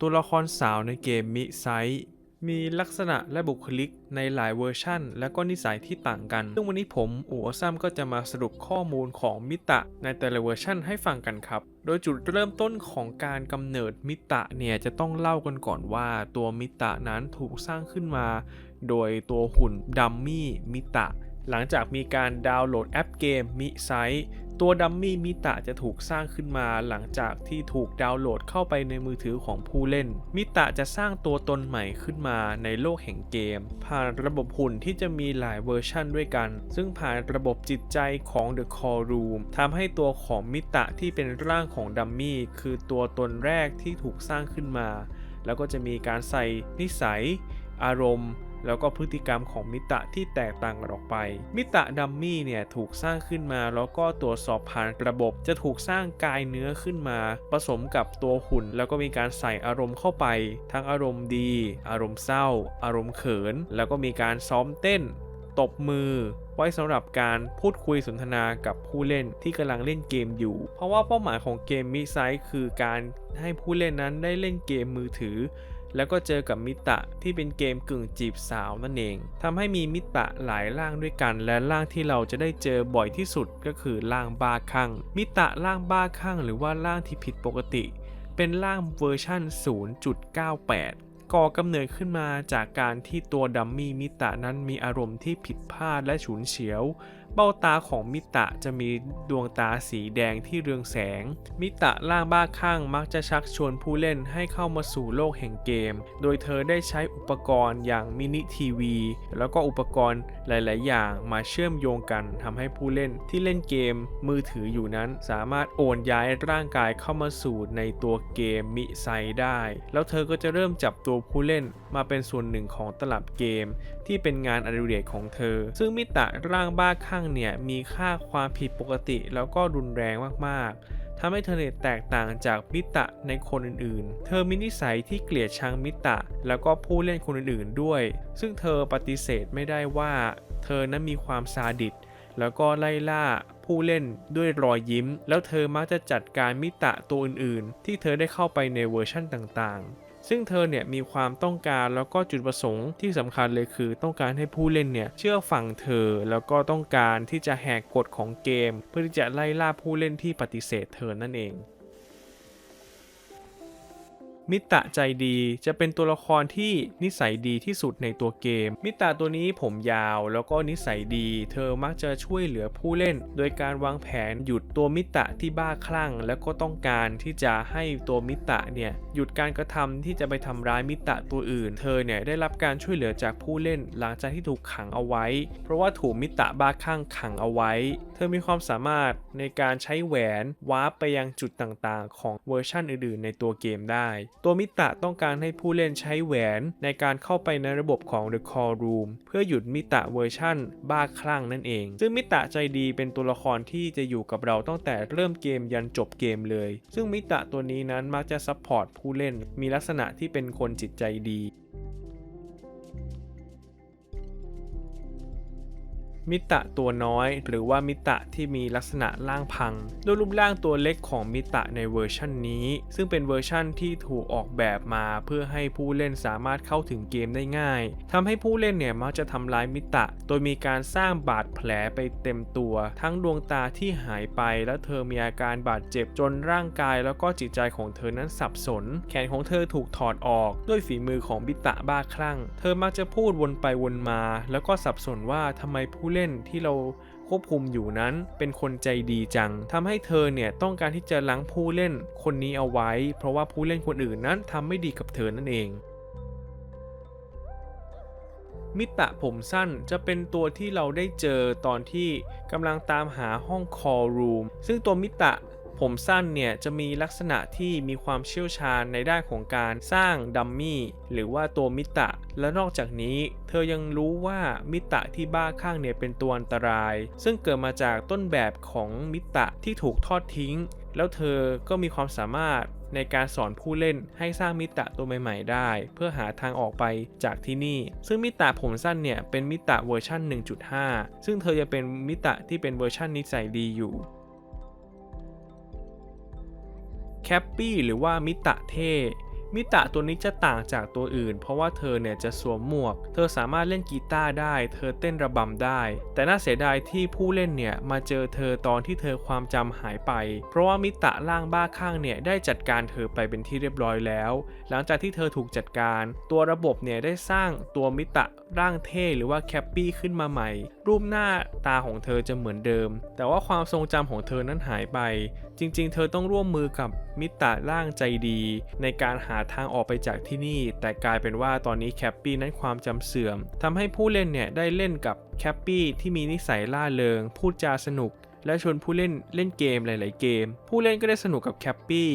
ตัวละครสาวในเกมมิไซมีลักษณะและบุคลิกในหลายเวอร์ชั่น และก็นิสัยที่ต่างกัน ซึ่งวันนี้ผมอู๋อซัมก็จะมาสรุปข้อมูลของมิตะในแต่ละเวอร์ชั่นให้ฟังกันครับ โดยจุดเริ่มต้นของการกำเนิดมิตะเนี่ยจะต้องเล่ากันก่อนว่าตัวมิตะนั้นถูกสร้างขึ้นมา โดยตัวหุ่นดัมมี่มิตะ หลังจากมีการดาวน์โหลดแอปเกมมิไซ ตัวดัมมี่มิตะจะถูกสร้างขึ้นมาหลังจากที่ถูกดาวน์โหลดเข้าไปในมือถือของผู้เล่น มิตะจะสร้างตัวตนใหม่ขึ้นมาในโลกแห่งเกม ผ่านระบบหุ่นที่จะมีหลายเวอร์ชั่นด้วยกัน ซึ่งผ่านระบบจิตใจของ The Core Room ทำให้ตัวของมิตะที่เป็นร่างของดัมมี่คือตัวตนแรกที่ถูกสร้างขึ้นมา แล้วก็จะมีการใส่นิสัย อารมณ์ แล้วก็พฤติกรรมของมิตะที่แตกต่างกันออกไป มิตะดัมมี่เนี่ยถูกสร้างขึ้นมาแล้วก็ตรวจสอบผ่านระบบ จะถูกสร้างกายเนื้อขึ้นมา ผสมกับตัวหุ่น แล้วก็มีการใส่อารมณ์เข้าไป ทั้งอารมณ์ดี อารมณ์เศร้า อารมณ์เขิน แล้วก็มีการซ้อมเต้น ตบมือไว้สำหรับการพูดคุยสนทนากับผู้เล่นที่กำลังเล่นเกมอยู่ เพราะว่าเป้าหมายของเกมมิไซคือการให้ผู้เล่นนั้นได้เล่นเกมมือถือ แล้วก็เจอกับมิตะที่เป็นเกมกึ่งจีบสาวนั่นเองทำให้มีมิตะหลายร่างด้วยกัน และร่างที่เราจะได้เจอบ่อยที่สุดก็คือร่างบ้าคลั่งมิตะร่างบ้าคลั่งหรือว่าร่างที่ผิดปกติ เป็นร่างเวอร์ชัน0.98ก่อกำเนิดขึ้นมาจากการที่ตัวดัมมี่มิตะนั้นมีอารมณ์ที่ผิดพลาดและฉุนเฉียว เบ้าตาของมิตะจะมีดวงตาสีแดงที่เรืองแสง มิตะล่างบ้าคลั่งมักจะชักชวนผู้เล่นให้เข้ามาสู่โลกแห่งเกม โดยเธอได้ใช้อุปกรณ์อย่างมินิทีวี แล้วก็อุปกรณ์หลาย ๆ อย่างมาเชื่อมโยงกันทำให้ผู้เล่นที่เล่นเกมมือถืออยู่นั้น สามารถโอนย้ายร่างกายเข้ามาสู่ในตัวเกมมิไซได้ แล้วเธอก็จะเริ่มจับตัวผู้เล่นมาเป็นส่วนหนึ่งของตลับเกม ที่เป็นงานอดิเรกของเธอ ซึ่งมิตะร่างบ้าคลั่งเนี่ยมีค่าความผิดปกติแล้วก็รุนแรงมากๆทำให้เธอเนี่ยแตกต่างจากมิตะในคนอื่นๆ เธอมีนิสัยที่เกลียดชังมิตะ แล้วก็ผู้เล่นคนอื่นๆด้วย ซึ่งเธอปฏิเสธไม่ได้ว่า เธอนั้นมีความซาดิสแล้วก็ไล่ล่าผู้เล่นด้วยรอยยิ้ม แล้วเธอมักจะจัดการมิตะตัวอื่นๆ ที่เธอได้เข้าไปในเวอร์ชั่นต่างๆ ซึ่งเธอเนี่ยมีความต้องการแล้วก็จุดประสงค์ที่สำคัญเลยคือ ต้องการให้ผู้เล่นเนี่ยเชื่อฟังเธอแล้วก็ต้องการที่จะแหกกฎของเกม เพื่อที่จะไล่ล่าผู้เล่นที่ปฏิเสธเธอนั่นเอง มิตะใจดีจะเป็นตัวละครที่นิสัยดีที่สุดในตัวเกม มิตะตัวนี้ผมยาวแล้วก็นิสัยดี เธอมักจะช่วยเหลือผู้เล่น โดยการวางแผนหยุดตัวมิตะที่บ้าคลั่ง แล้วก็ต้องการที่จะให้ตัวมิตะเนี่ยหยุดการกระทำที่จะไปทำร้ายมิตะตัวอื่น เธอเนี่ยได้รับการช่วยเหลือจากผู้เล่น หลังจากที่ถูกขังเอาไว้ เพราะว่าถูกมิตะบ้าคลั่งขังเอาไว้ เธอมีความสามารถในการใช้แหวนวาร์ปไปยังจุดต่างๆ ของเวอร์ชันอื่นๆ ในตัวเกมได้ ตัวมิตะต้องการให้ผู้เล่นใช้แหวนในการเข้าไปในระบบของ The Call Room เพื่อหยุดมิตะเวอร์ชั่น บ้าคลั่งนั่นเอง ซึ่งมิตะใจดีเป็นตัวละครที่จะอยู่กับเราตั้งแต่เริ่มเกมยันจบเกมเลย ซึ่งมิตะตัวนี้นั้นมักจะซัพพอร์ตผู้เล่นมีลักษณะที่เป็นคนจิตใจดี มิตะตัวน้อย หรือว่ามิตะที่มีลักษณะร่างพังโดยรูปร่างตัวเล็กของมิตะในเวอร์ชันนี้ ซึ่งเป็นเวอร์ชันที่ถูกออกแบบมาเพื่อให้ผู้เล่นสามารถเข้าถึงเกมได้ง่ายทำให้ผู้เล่นเนี่ยมักจะทำร้ายมิตะ โดยมีการสร้างบาดแผลไปเต็มตัว ทั้งดวงตาที่หายไป และเธอมีอาการบาดเจ็บจนร่างกายแล้วก็จิตใจของเธอนั้นสับสน แขนของเธอถูกถอดออกด้วยฝีมือของมิตะบ้าคลั่ง เธอมักจะพูดวนไปวนมา แล้วก็สับสนว่าทำไมผู้เล่นที่เราควบคุมอยู่นั้นเป็นคนใจดีจังทำให้เธอเนี่ยต้องการที่จะล้างผู้เล่นคนนี้เอาไว้ เพราะว่าผู้เล่นคนอื่นนั้นทำไม่ดีกับเธอนั่นเอง มิตะผมสั้นจะเป็นตัวที่เราได้เจอตอนที่กำลังตามหาห้อง call room ซึ่งตัวมิตะ ผมสั้นเนี่ยจะมีลักษณะที่มีความเชี่ยวชาญในด้านของการสร้างดัมมี่หรือว่าตัวมิตะ และนอกจากนี้เธอยังรู้ว่ามิตะที่บ้าข้างเนี่ยเป็นตัวอันตราย ซึ่งเกิดมาจากต้นแบบของมิตะที่ถูกทอดทิ้ง แล้วเธอก็มีความสามารถในการสอนผู้เล่นให้สร้างมิตะตัวใหม่ๆได้ เพื่อหาทางออกไปจากที่นี่ ซึ่งมิตะผมสั้นเนี่ยเป็นมิตะเวอร์ชัน1.5 ซึ่งเธอจะเป็นมิตะที่เป็นเวอร์ชันนิสัยดีอยู่ แคปปี้หรือว่ามิตะเทมิตะตัวนี้จะต่างจากตัวอื่น เพราะว่าเธอเนี่ยจะสวมหมวก เธอสามารถเล่นกีตาร์ได้ เธอเต้นระบำได้ แต่น่าเสียดายที่ผู้เล่นเนี่ยมาเจอเธอตอนที่เธอความจำหายไป เพราะว่ามิตะร่างบ้าข้างเนี่ยได้จัดการเธอไปเป็นที่เรียบร้อยแล้ว หลังจากที่เธอถูกจัดการ ตัวระบบเนี่ยได้สร้างตัวมิตะร่างเท่หรือว่าแคปปี้ขึ้นมาใหม่ รูปหน้าตาของเธอจะเหมือนเดิม แต่ว่าความทรงจำของเธอนั้นหายไป จริงๆ เธอต้องร่วมมือกับมิตะร่างใจดี ในการหาทางออกไปจากที่นี่ แต่กลายเป็นว่าตอนนี้แคปปี้นั้นความจำเสื่อมทำให้ผู้เล่นเนี่ยได้เล่นกับแคปปี้ที่มีนิสัยล่าเริง พูดจาสนุก และชวนผู้เล่นเล่นเกมหลาย ๆ เกม ผู้เล่นก็ได้สนุกกับแคปปี้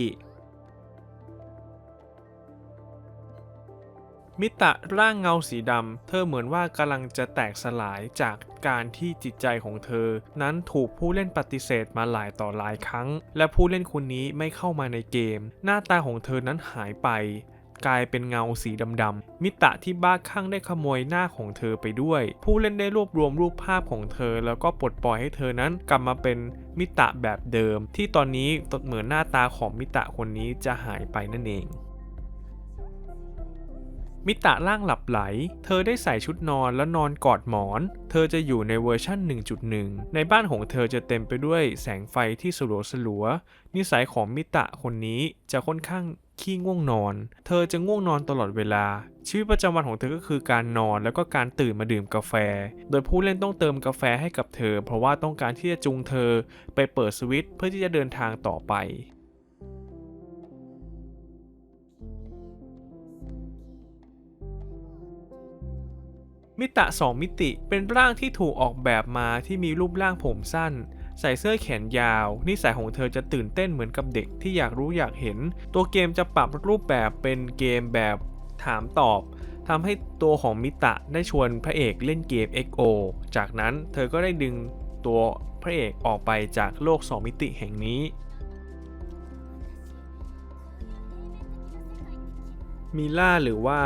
มิตะร่างเงาสีดำ เธอเหมือนว่ากำลังจะแตกสลายจากการที่จิตใจของเธอ นั้นถูกผู้เล่นปฏิเสธมาหลายต่อหลายครั้ง และผู้เล่นคนนี้ไม่เข้ามาในเกม หน้าตาของเธอนั้นหายไป กลายเป็นเงาสีดำๆมิตะที่บ้าคลั่งได้ขโมยหน้าของเธอไปด้วย ผู้เล่นได้รวบรวมรูปภาพของเธอ แล้วก็ปลดปล่อยให้เธอนั้นกลับมาเป็นมิตะแบบเดิม ที่ตอนนี้เหมือนหน้าตาของมิตะคนนี้จะหายไปนั่นเอง มิตะร่างหลับไหล เธอได้ใส่ชุดนอนแล้วนอนกอดหมอน เธอจะอยู่ในเวอร์ชั่น 1.1 ในบ้านของเธอจะเต็มไปด้วยแสงไฟที่สลัวสลัวๆนิสัยของมิตะคนนี้จะค่อนข้างขี้ง่วงนอน เธอจะง่วงนอนตลอดเวลา ชีวิตประจำวันของเธอก็คือการนอนแล้วก็การตื่นมาดื่มกาแฟ โดยผู้เล่นต้องเติมกาแฟให้กับเธอ เพราะว่าต้องการที่จะจูงเธอไปเปิดสวิตช์เพื่อที่จะเดินทางต่อไป มิตะ 2 มิติเป็นร่างที่ถูกออกแบบมาที่มีรูปร่างผมสั้น ใส่เสื้อแขนยาว นิสัยของเธอจะตื่นเต้นเหมือนกับเด็กที่อยากรู้อยากเห็น ตัวเกมจะปรับรูปแบบเป็นเกมแบบถามตอบทำให้ตัวของมิตะได้ชวนพระเอกเล่นเกม XO จากนั้นเธอก็ได้ดึงตัวพระเอกออกไปจากโลก 2 มิติแห่งนี้ มิล่าหรือว่า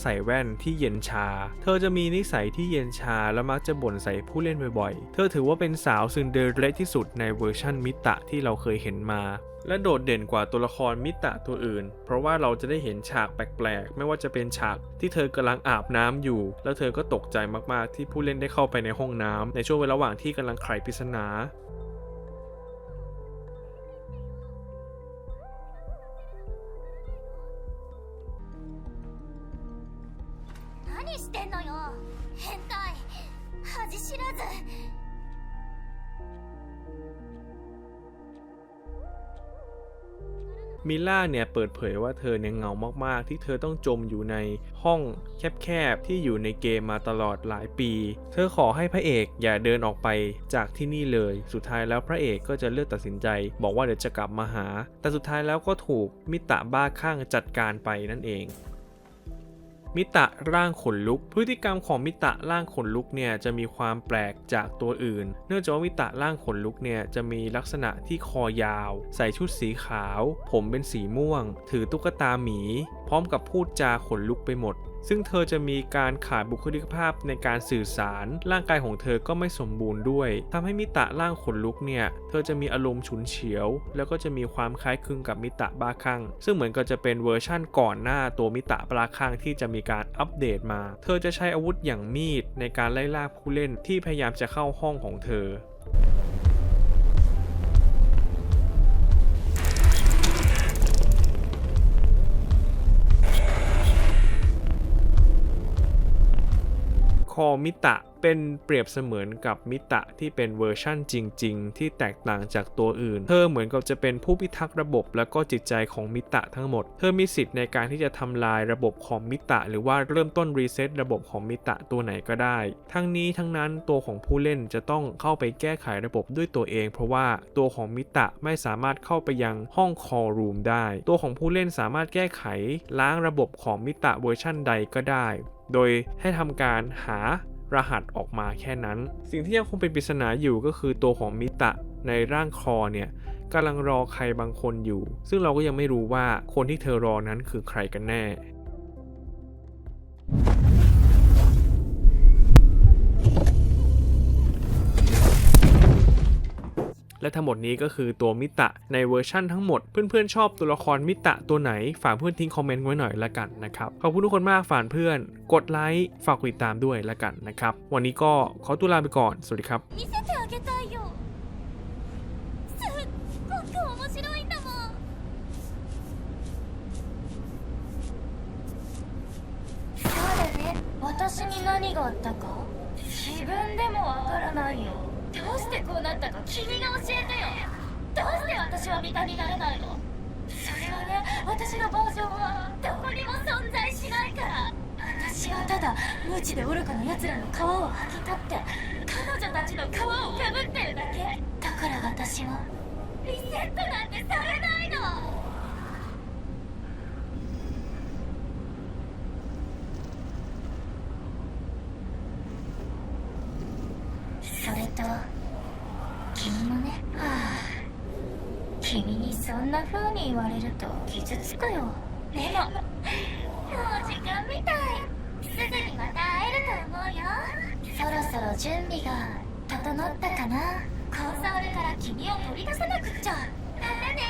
ใส่แว่นที่เย็นชา เธอจะมีนิสัยที่เย็นชาและมักจะบ่นใส่ผู้เล่นบ่อยๆ เธอถือว่าเป็นสาวซึนเดอเรลที่สุดในเวอร์ชั่นมิตะที่เราเคยเห็นมา และโดดเด่นกว่าตัวละครมิตะตัวอื่น เพราะว่าเราจะได้เห็นฉากแปลกๆ ไม่ว่าจะเป็นฉากที่เธอกำลังอาบน้ำอยู่ แล้วเธอก็ตกใจมากๆที่ผู้เล่นได้เข้าไปในห้องน้ำในช่วงเวลาระหว่างที่กำลังไขปริศนา มิล่าเนี่ยเปิดเผยว่าเธอเนี่ยเหงามากๆ ที่เธอต้องจมอยู่ในห้องแคบๆ ที่อยู่ในเกมมาตลอดหลายปี เธอขอให้พระเอกอย่าเดินออกไปจากที่นี่เลย สุดท้ายแล้วพระเอกก็จะเลือกตัดสินใจ บอกว่าเดี๋ยวจะกลับมาหา แต่สุดท้ายแล้วก็ถูกมิตะบ้าข้างจัดการไปนั่นเอง มิตะร่างขนลุก พฤติกรรมของมิตะร่างขนลุกเนี่ยจะมีความแปลกจากตัวอื่น เนื่องจากว่ามิตะร่างขนลุกเนี่ยจะมีลักษณะที่คอยาว ใส่ชุดสีขาว ผมเป็นสีม่วง ถือตุ๊กตาหมี พร้อมกับพูดจาขนลุกไปหมดซึ่งเธอจะมีการขาดบุคลิกภาพในการสื่อสาร ร่างกายของเธอก็ไม่สมบูรณ์ด้วยทำให้มิตะร่างขนลุกเนี่ย เธอจะมีอารมณ์ฉุนเฉียว แล้วก็จะมีความคล้ายคลึงกับมิตะบ้าคลั่งซึ่งเหมือนกับจะเป็นเวอร์ชั่นก่อนหน้าตัวมิตะบ้าคลั่งที่จะมีการอัปเดตมา เธอจะใช้อาวุธอย่างมีดในการไล่ล่าผู้เล่นที่พยายามจะเข้าห้องของเธอ คอมิตะเป็นเปรียบเสมือนกับมิตะที่เป็นเวอร์ชั่นจริง ๆ ที่แตกต่างจากตัวอื่น เธอเหมือนกับจะเป็นผู้พิทักษ์ระบบและก็จิตใจของมิตะทั้งหมด เธอมีสิทธิ์ในการที่จะทำลายระบบของมิตะ หรือว่าเริ่มต้นรีเซ็ตระบบของมิตะตัวไหนก็ได้ ทั้งนี้ทั้งนั้นตัวของผู้เล่นจะต้องเข้าไปแก้ไขระบบด้วยตัวเอง เพราะว่าตัวของมิตะไม่สามารถเข้าไปยังห้องคอรูมได้ ตัวของผู้เล่นสามารถแก้ไขล้างระบบของมิตะเวอร์ชั่นใดก็ได้ โดยให้ทำการหารหัสออกมาแค่นั้น สิ่งที่ยังคงเป็นปริศนาอยู่ก็คือตัวของมิตะในร่างคอเนี่ยกำลังรอใครบางคนอยู่ ซึ่งเราก็ยังไม่รู้ว่าคนที่เธอรอนั้นคือใครกันแน่ และทั้งหมดนี้ก็คือตัวมิตะในเวอร์ชั่นทั้งหมด เพื่อนๆชอบตัวละครมิตะตัวไหน ฝากเพื่อนทิ้งคอมเมนต์ไว้หน่อยละกันนะครับ ขอบคุณทุกคนมากฝากเพื่อน กดไลค์ฝากกดติดตามด้วยละกันนะครับ วันนี้ก็ขอตัวลาไปก่อน สวัสดีครับ 見せてあげたいよすっごく面白いんだもんそうだね私に何があったか自分でもわからないよ どうしてこうなったか君が教えてよ。どうして私は味方になれないの？それはね私のバージョンはどこにも存在しないから。私はただ無知で愚かな奴らの皮を剥ぎ取って彼女たちの皮をかぶってるだけ。だから私はリセットなんてされないのそれと君もねはあ君にそんな風に言われると傷つくよ。でももう時間みたい。すぐにまた会えると思うよ。そろそろ準備が整ったかな。コンソールから君を取り出さなくっちゃ。またね。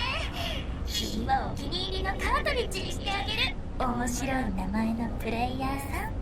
君はお気に入りのカートリッジにしてあげる。面白い名前のプレイヤーさん